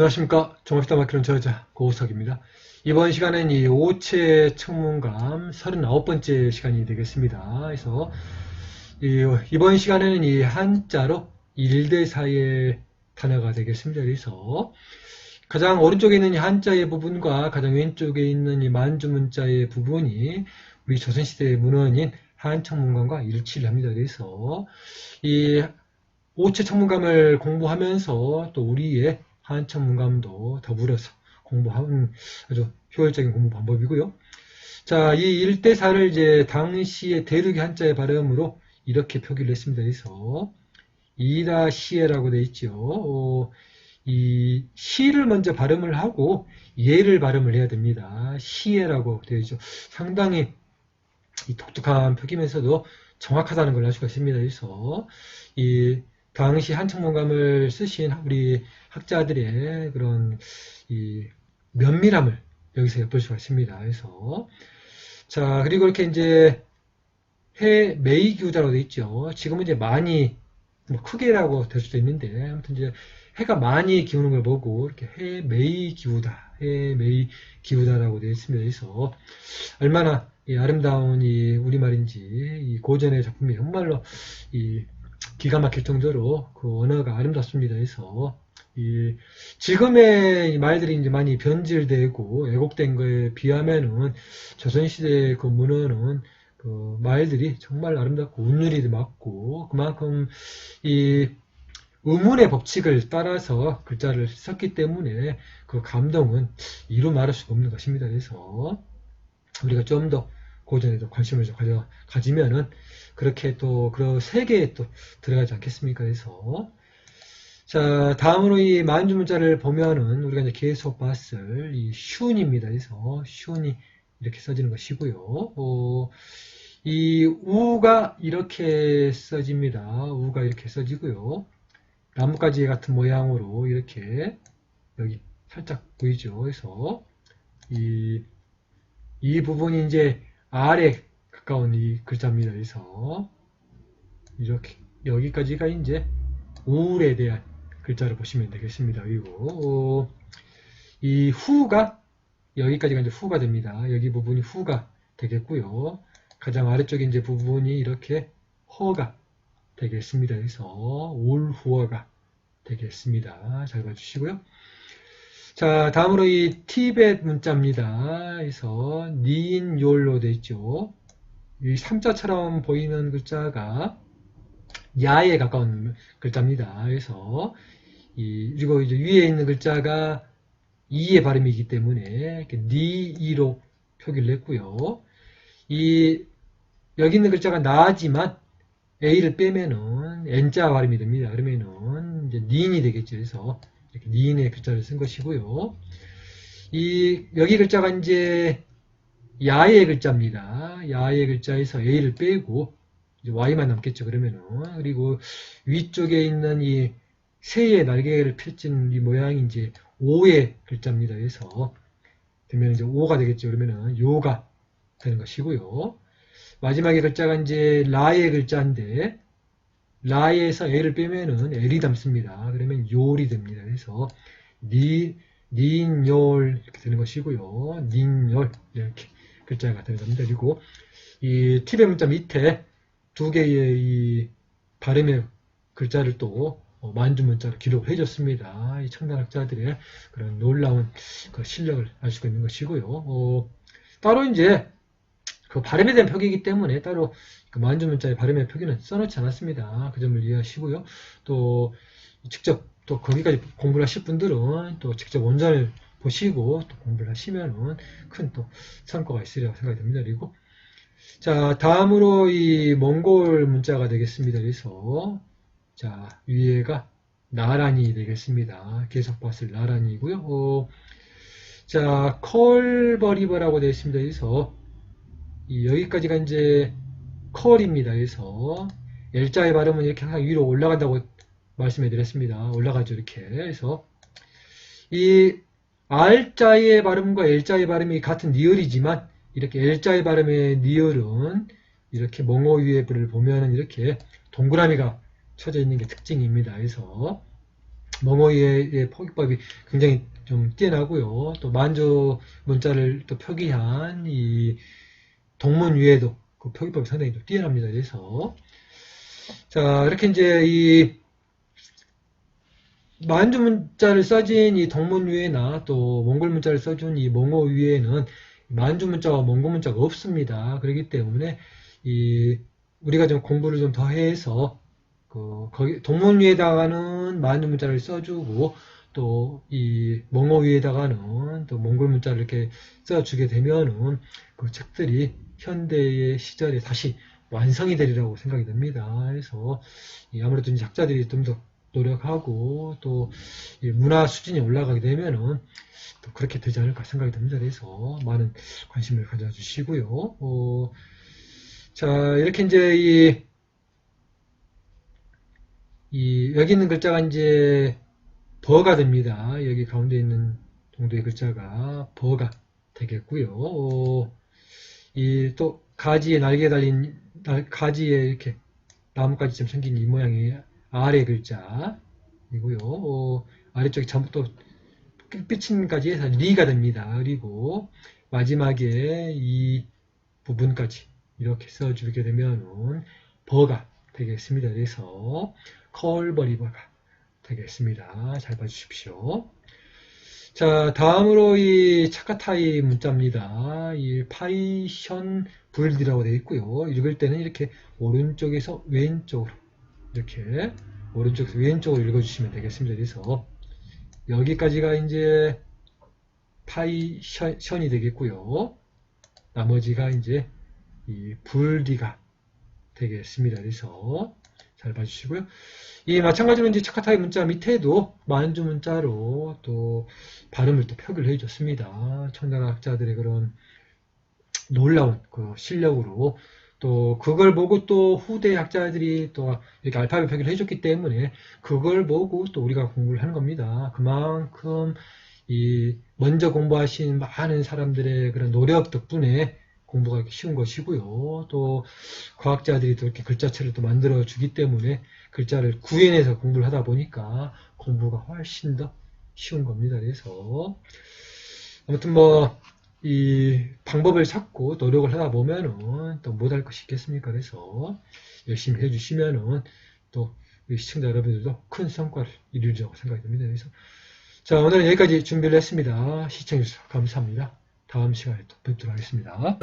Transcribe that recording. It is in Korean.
안녕하십니까. 종합시다 마키론 저자 고우석입니다. 이번 시간은 이 오체 청문감 39번째 시간이 되겠습니다. 그래서 이, 이번 시간에는 이 한자로 1대 4의 단어가 되겠습니다. 그래서 가장 오른쪽에 있는 이 한자의 부분과 가장 왼쪽에 있는 이 만주 문자의 부분이 우리 조선시대의 문헌인 한청문감과 일치를 합니다. 그래서 이 오체 청문감을 공부하면서 또 우리의 한천문감도 더불어서 공부하는 아주 효율적인 공부 방법이고요. 자, 이 1대4를 이제 당시의 대륙의 한자의 발음으로 이렇게 표기를 했습니다. 그래서 이다 시에라고 되어 있죠. 어, 이 시를 먼저 발음을 하고 예를 발음을 해야 됩니다. 시에라고 되어 있죠. 상당히 이 독특한 표기면서도 정확하다는 걸 알 수가 있습니다. 그래서 이 당시 한청문감을 쓰신 우리 학자들의 그런 이 면밀함을 여기서 엿볼 수가 있습니다. 그래서 자 그리고 이렇게 이제 해 메이기우다라고 되어 있죠. 지금은 이제 많이 뭐 크게라고 될 수도 있는데 아무튼 이제 해가 많이 기우는 걸 보고 이렇게 해 메이 기우다, 해 메이 기우다라고 되어 있습니다. 그래서 얼마나 이 아름다운 이 우리말인지 이 고전의 작품이 정말로 이 기가 막힐 정도로 그 언어가 아름답습니다. 그래서 이 지금의 말들이 이제 많이 변질되고 왜곡된 거에 비하면은 조선시대 그 문헌은 그 말들이 정말 아름답고 운율이 맞고 그만큼 이 의문의 법칙을 따라서 글자를 썼기 때문에 그 감동은 이루 말할 수가 없는 것입니다. 그래서 우리가 좀더 고전에도 관심을 좀 가져, 가지면은 그렇게 또그 세계에 또 들어가지 않겠습니까? 그래서 자 다음으로 이 만주 문자를 보면은 우리가 이제 계속 봤을 이 슌입니다. 그래서 슌이 이렇게 써지는 것이고요. 어, 이 우가 이렇게 써집니다. 우가 이렇게 써지고요. 나뭇가지 같은 모양으로 이렇게 여기 살짝 보이죠. 그래서 이, 이 부분이 이제 아래 가까운 이 글자입니다. 그래서 이렇게 여기까지가 이제 우울에 대한 글자를 보시면 되겠습니다. 그리고 어, 이 후가 여기까지가 이제 후가 됩니다. 여기 부분이 후가 되겠고요. 가장 아래쪽에 이제 부분이 이렇게 허가 되겠습니다. 그래서 올후어가 되겠습니다. 잘 봐주시고요. 자, 다음으로 이 티벳 문자입니다. 그래서 니인욜로 되어 있죠. 이 3자처럼 보이는 글자가 야에 가까운 글자입니다. 그래서 이, 그리고 이제 위에 있는 글자가 이의 발음이기 때문에 니이로 표기를 했고요. 이 여기 있는 글자가 나지만 a를 빼면은 n자 발음이 됩니다. 그러면은 이제 니인이 되겠죠. 그래서 이렇게 니인의 글자를 쓴 것이고요. 이 여기 글자가 이제 야의 글자입니다. 야의 글자에서 a를 빼고 y만 남겠죠. 그러면은 그리고 위쪽에 있는 이 새의 날개를 펼친 이 모양이 이제 오의 글자입니다. 그래서 되면 이제 오가 되겠죠. 그러면은 요가 되는 것이고요. 마지막에 글자가 이제 라의 글자인데 라에서 L을 빼면은 L이 담습니다. 그러면 요리 됩니다. 그래서 니, 닌열 이렇게 되는 것이고요. 닌열 이렇게 글자가 되는 겁니다. 그리고 이 티베 문자 밑에 두 개의 이 발음의 글자를 또 만주 문자로 기록을 해줬습니다. 이 청단학자들의 그런 놀라운 그 실력을 알 수가 있는 것이고요. 어, 따로 이제 그 발음에 대한 표기이기 때문에 따로 그 만주 문자의 발음의 표기는 써놓지 않았습니다. 그 점을 이해하시고요. 또 직접 또 거기까지 공부를 하실 분들은 또 직접 원전을 보시고 또 공부를 하시면은 큰 또 성과가 있으리라고 생각이 됩니다. 그리고 자 다음으로 이 몽골 문자가 되겠습니다. 그래서 자 위에가 나란히 되겠습니다. 계속 봤을 나란히고요. 어, 자 컬버리버라고 되어 있습니다. 그래서 여기까지가 이제 컬입니다. 그래서 L자의 발음은 이렇게 항상 위로 올라간다고 말씀해 드렸습니다. 올라가죠. 이렇게. 그래서 이 R자의 발음과 L자의 발음이 같은 니을이지만 이렇게 L자의 발음의 니을은 이렇게 멍어 위에 불을 보면 이렇게 동그라미가 쳐져 있는 게 특징입니다. 그래서 멍어의 표기법이 굉장히 좀 뛰어나고요. 또 만주 문자를 또 표기한 이 동문 위에도 그 표기법이 상당히 좀 뛰어납니다. 그래서 자 이렇게 이제 이 만주 문자를 써진 이 동문 위에나 또 몽골 문자를 써준 이 몽어 위에는 만주 문자와 몽골 문자가 없습니다. 그렇기 때문에 이 우리가 좀 공부를 좀 더 해서 그 거기 동문 위에다가는 만주 문자를 써주고 또 이 몽어 위에다가는 또 몽골 문자를 이렇게 써주게 되면은 그 책들이 현대의 시절에 다시 완성이 되리라고 생각이 됩니다. 그래서 이 아무래도 작자들이 좀 더 노력하고 또이 문화 수준이 올라가게 되면은 또 그렇게 되지 않을까 생각이 듭니다. 그래서 많은 관심을 가져주시고요. 어, 자 이렇게 이제 이, 이 여기 있는 글자가 이제 버가 됩니다. 여기 가운데 있는 동도의 글자가 버가 되겠고요. 어, 이 또 가지에 날개 달린 날- 가지에 이렇게 나뭇가지처럼 생긴 이 모양이 아래 글자이고요. 어, 아래쪽에 전부 또 끝빛인까지 해서 리가 됩니다. 그리고 마지막에 이 부분까지 이렇게 써주게 되면은 버가 되겠습니다. 그래서 컬버리버가 되겠습니다. 잘 봐주십시오. 자, 다음으로 이 차카타이 문자입니다. 이 파이션 불디라고 되어 있고요. 읽을 때는 이렇게 오른쪽에서 왼쪽으로 이렇게 오른쪽에서 왼쪽으로 읽어주시면 되겠습니다. 그래서 여기까지가 이제 파이션이 되겠고요. 나머지가 이제 이 불디가 되겠습니다. 그래서 잘 봐주시고요. 이 마찬가지로 이제 차카타이 문자 밑에도 만주 문자로 또 발음을 또 표기를 해줬습니다. 청단학자들의 그런 놀라운 그 실력으로 또 그걸 보고 또 후대 학자들이 또 이렇게 알파벳 표기를 해줬기 때문에 그걸 보고 또 우리가 공부를 하는 겁니다. 그만큼 이 먼저 공부하신 많은 사람들의 그런 노력 덕분에 공부가 쉬운 것이고요. 또 과학자들이 또 이렇게 글자체를 또 만들어 주기 때문에 글자를 구현해서 공부를 하다 보니까 공부가 훨씬 더 쉬운 겁니다. 그래서 아무튼 뭐 이 방법을 찾고 노력을 하다 보면은 또 못할 것이 있겠습니까? 그래서 열심히 해주시면은 또 시청자 여러분들도 큰 성과를 이루리라고 생각이 듭니다. 그래서 자 오늘은 여기까지 준비를 했습니다. 시청해주셔서 감사합니다. 다음 시간에 또 뵙도록 하겠습니다.